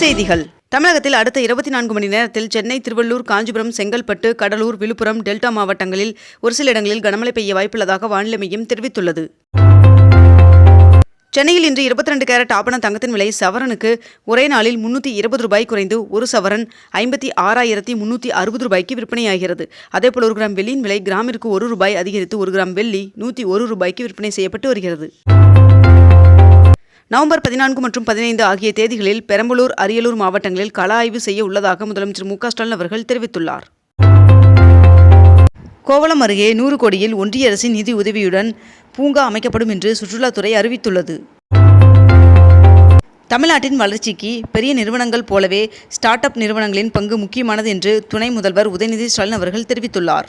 செய்திகள். தமிழகத்தில் அடுத்த இருபத்தி நான்கு மணி நேரத்தில் சென்னை திருவள்ளூர் காஞ்சிபுரம் செங்கல்பட்டு கடலூர் விழுப்புரம் டெல்டா மாவட்டங்களில் ஒரு சில இடங்களில் கனமழை பெய்ய வாய்ப்புள்ளதாக வானிலை மையம் தெரிவித்துள்ளது. சென்னையில் இன்று இருபத்தி ரெண்டு கேரட் ஆபண தங்கத்தின் விலை சவரனுக்கு ஒரே நாளில் முன்னூற்றி இருபது ரூபாய் குறைந்து ஒரு சவரன் ஐம்பத்தி ஆறாயிரத்தி முன்னூற்றி அறுபது ரூபாய்க்கு விற்பனையாகிறது. அதேபோல் ஒரு கிராம் வெள்ளியின் விலை கிராமிற்கு ஒரு ரூபாய் அதிகரித்து ஒரு கிராம் வெள்ளி நூற்றி ஒரு ரூபாய்க்கு விற்பனை செய்யப்பட்டு வருகிறது. நவம்பர் பதினான்கு மற்றும் பதினைந்து ஆகிய தேதிகளில் பெரம்பலூர் அரியலூர் மாவட்டங்களில் கள ஆய்வு செய்ய உள்ளதாக முதலமைச்சர் மு ஸ்டாலின் அவர்கள் தெரிவித்துள்ளார். கோவளம் அருகே நூறு கோடியில் ஒன்றிய அரசின் நிதி உதவியுடன் பூங்கா அமைக்கப்படும் என்று சுற்றுலாத்துறை அறிவித்துள்ளது. தமிழ்நாட்டின் வளர்ச்சிக்கு பெரிய நிறுவனங்கள் போலவே ஸ்டார்ட் அப் நிறுவனங்களின் பங்கு முக்கியமானது என்று துணை முதல்வர் உதயநிதி ஸ்டாலின் அவர்கள் தெரிவித்துள்ளார்.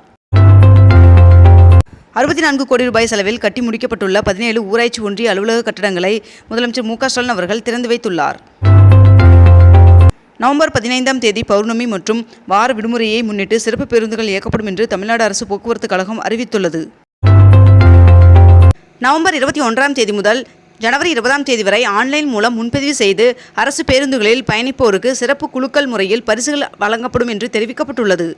அறுபத்தி நான்கு கோடி ரூபாய் செலவில் கட்டி முடிக்கப்பட்டுள்ள பதினேழு ஊராட்சி ஒன்றிய அலுவலக கட்டடங்களை முதலமைச்சர் மு க ஸ்டாலின் அவர்கள் திறந்து வைத்துள்ளார். நவம்பர் பதினைந்தாம் தேதி பௌர்ணமி மற்றும் வார விடுமுறையை முன்னிட்டு சிறப்பு பேருந்துகள் இயக்கப்படும் என்று தமிழ்நாடு அரசு போக்குவரத்து கழகம் அறிவித்துள்ளது. நவம்பர் இருபத்தி ஒன்றாம் தேதி முதல் ஜனவரி இருபதாம் தேதி வரை ஆன்லைன் மூலம் முன்பதிவு செய்து அரசு பேருந்துகளில் பயணிப்போருக்கு சிறப்பு குழுக்கள் முறையில் பரிசுகள் வழங்கப்படும் என்று தெரிவிக்கப்பட்டுள்ளது.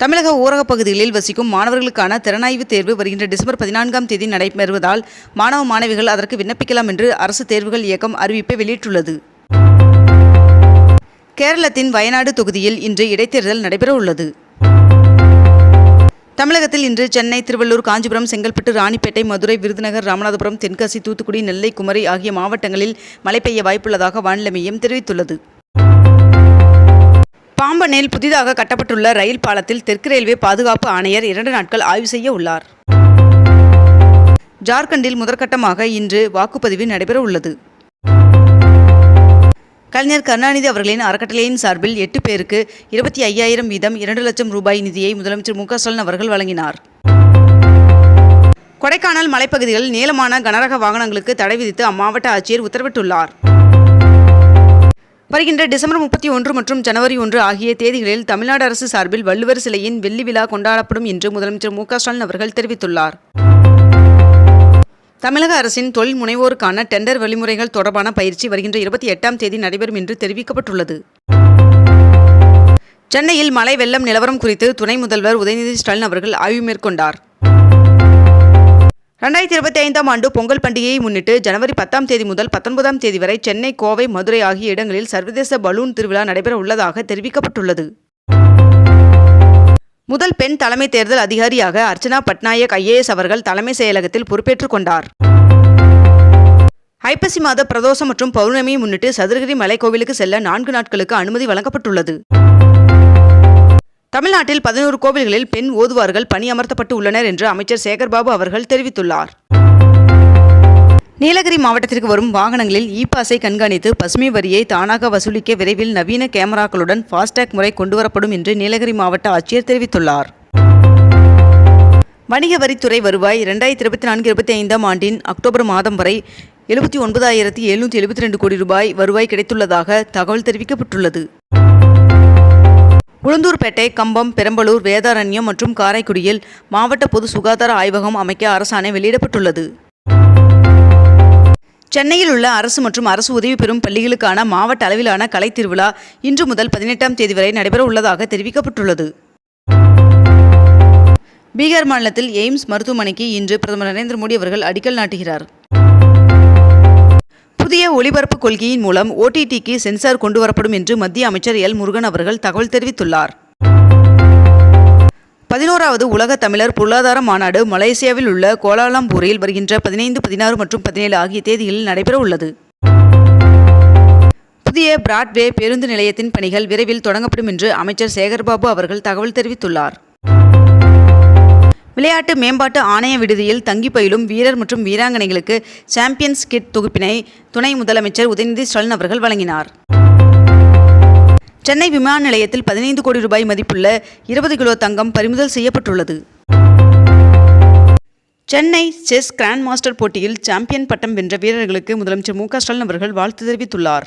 தமிழக ஊரகப் பகுதிகளில் வசிக்கும் மாணவர்களுக்கான திறனாய்வு தேர்வு வருகின்ற டிசம்பர் பதினான்காம் தேதி நடைபெறுவதால் மாணவ மாணவிகள் அதற்கு விண்ணப்பிக்கலாம் என்று அரசு தேர்வுகள் இயக்கம் அறிவிப்பை வெளியிட்டுள்ளது. கேரளத்தின் வயநாடு தொகுதியில் இன்று இடைத்தேர்தல் நடைபெறவுள்ளது தமிழகத்தில் இன்று சென்னை திருவள்ளூர் காஞ்சிபுரம் செங்கல்பட்டு ராணிப்பேட்டை மதுரை விருதுநகர் ராமநாதபுரம் தென்காசி தூத்துக்குடி நெல்லை குமரி ஆகிய மாவட்டங்களில் மழை பெய்ய வாய்ப்புள்ளதாக வானிலை மையம் தெரிவித்துள்ளது. பாம்பனில் புதிதாக கட்டப்பட்டுள்ள ரயில் பாலத்தில் தெற்கு ரயில்வே பாதுகாப்பு ஆணையர் இரண்டு நாட்கள் ஆய்வு செய்ய உள்ளார். ஜார்க்கண்டில் முதற்கட்டமாக இன்று வாக்குப்பதிவு நடைபெற உள்ளது. கலைஞர் கருணாநிதி அவர்களின் அறக்கட்டளையின் சார்பில் எட்டு பேருக்கு இருபத்தி ஐயாயிரம் வீதம் இரண்டு லட்சம் ரூபாய் நிதியை முதலமைச்சர் மு ஸ்டாலின் அவர்கள் வழங்கினார். கொடைக்கானல் மலைப்பகுதிகளில் நீளமான கனரக வாகனங்களுக்கு தடை விதித்து அம்மாவட்ட ஆட்சியர் உத்தரவிட்டுள்ளார். வருகின்ற டிசம்பர் முப்பத்தி ஒன்று மற்றும் ஜனவரி ஒன்று ஆகிய தேதிகளில் தமிழ்நாடு அரசு சார்பில் வள்ளுவர் சிலையின் வெள்ளி விழா கொண்டாடப்படும் என்று முதலமைச்சர் மு ஸ்டாலின் அவர்கள் தெரிவித்துள்ளார். தமிழக அரசின் தொழில் முனைவோருக்கான டெண்டர் வழிமுறைகள் தொடர்பான பயிற்சி வருகின்ற இருபத்தி எட்டாம் தேதி நடைபெறும் என்று தெரிவிக்கப்பட்டுள்ளது. சென்னையில் மழை வெள்ளம் நிலவரம் குறித்து துணை முதல்வர் உதயநிதி ஸ்டாலின் அவர்கள் ஆய்வு மேற்கொண்டார். ரெண்டாயிரத்தி இருபத்தி ஐந்தாம் ஆண்டு பொங்கல் பண்டிகையை முன்னிட்டு ஜனவரி பத்தாம் தேதி முதல் பத்தொன்பதாம் தேதி வரை சென்னை கோவை மதுரை ஆகிய இடங்களில் சர்வதேச பலூன் திருவிழா நடைபெற உள்ளதாக தெரிவிக்கப்பட்டுள்ளது. முதல் பெண் தலைமை தேர்தல் அதிகாரியாக அர்ச்சனா பட்நாயக் ஐஏஎஸ் அவர்கள் தலைமை செயலகத்தில் பொறுப்பேற்றுக் கொண்டார். ஐப்பசி மாத பிரதோஷம் மற்றும் பௌர்ணமியை முன்னிட்டு சதுரகிரி மலைக்கோவிலுக்கு செல்ல நான்கு நாட்களுக்கு அனுமதி வழங்கப்பட்டுள்ளது. தமிழ்நாட்டில் பதினோரு கோவில்களில் பெண் ஓதுவார்கள் பணியமர்த்தப்பட்டு உள்ளனர் என்று அமைச்சர் சேகர்பாபு அவர்கள் தெரிவித்துள்ளார். நீலகிரி மாவட்டத்திற்கு வரும் வாகனங்களில் இ பாஸை கண்காணித்து பசுமை வரியை தானாக வசூலிக்க விரைவில் நவீன கேமராக்களுடன் ஃபாஸ்டேக் முறை கொண்டுவரப்படும் என்று நீலகிரி மாவட்ட ஆட்சியர் தெரிவித்துள்ளார். வணிக வரித்துறை வருவாய் இரண்டாயிரத்தி இருபத்தி நான்கு இருபத்தி ஐந்தாம் ஆண்டின் அக்டோபர் மாதம் வரை எழுபத்தி ஒன்பதாயிரத்தி எழுநூற்றி எழுபத்தி ரெண்டு கோடி ரூபாய் வருவாய் கிடைத்துள்ளதாக தகவல் தெரிவிக்கப்பட்டுள்ளது. உளுந்தூர்பேட்டை கம்பம் பெரம்பலூர் வேதாரண்யம் மற்றும் காரைக்குடியில் மாவட்ட பொது சுகாதார ஆய்வகம் அமைக்க அரசாணை வெளியிடப்பட்டுள்ளது. சென்னையில் உள்ள அரசு மற்றும் அரசு உதவி பெறும் பள்ளிகளுக்கான மாவட்ட அளவிலான கலை திருவிழா இன்று முதல் பதினெட்டாம் தேதி வரை நடைபெற உள்ளதாக தெரிவிக்கப்பட்டுள்ளது. பீகார் மாநிலத்தில் எய்ம்ஸ் மருத்துவமனைக்கு இன்று பிரதமர் நரேந்திர மோடி அவர்கள் அடிக்கல் நாட்டுகிறார். புதிய ஒளிபரப்பு கொள்கையின் மூலம் ஓடிடிக்கு சென்சார் கொண்டு வரப்படும் என்று மத்திய அமைச்சர் எல். முருகன் அவர்கள் தகவல் தெரிவித்துள்ளார். பதினோராவது உலக தமிழர் பொருளாதார மாநாடு மலேசியாவில் உள்ள கோலாலம்பூரில் வருகின்ற பதினைந்து பதினாறு மற்றும் பதினேழு ஆகிய தேதிகளில் நடைபெற உள்ளது. புதிய பிராட்வே பேருந்து நிலையத்தின் பணிகள் விரைவில் தொடங்கப்படும் என்று அமைச்சர் சேகர்பாபு அவர்கள் தகவல் தெரிவித்துள்ளார். விளையாட்டு மேம்பாட்டு ஆணைய விடுதியில் தங்கி பயிலும் வீரர் மற்றும் வீராங்கனைகளுக்கு சாம்பியன்ஸ் கிட் தொகுப்பினை துணை முதலமைச்சர் உதயநிதி ஸ்டாலின் அவர்கள் வழங்கினார். சென்னை விமான நிலையத்தில் பதினைந்து கோடி ரூபாய் மதிப்புள்ள இருபது கிலோ தங்கம் பறிமுதல் செய்யப்பட்டுள்ளது. சென்னை செஸ் கிராண்ட் மாஸ்டர் போட்டியில் சாம்பியன் பட்டம் வென்ற வீரர்களுக்கு முதலமைச்சர் மு க ஸ்டாலின் அவர்கள் வாழ்த்து தெரிவித்துள்ளார்.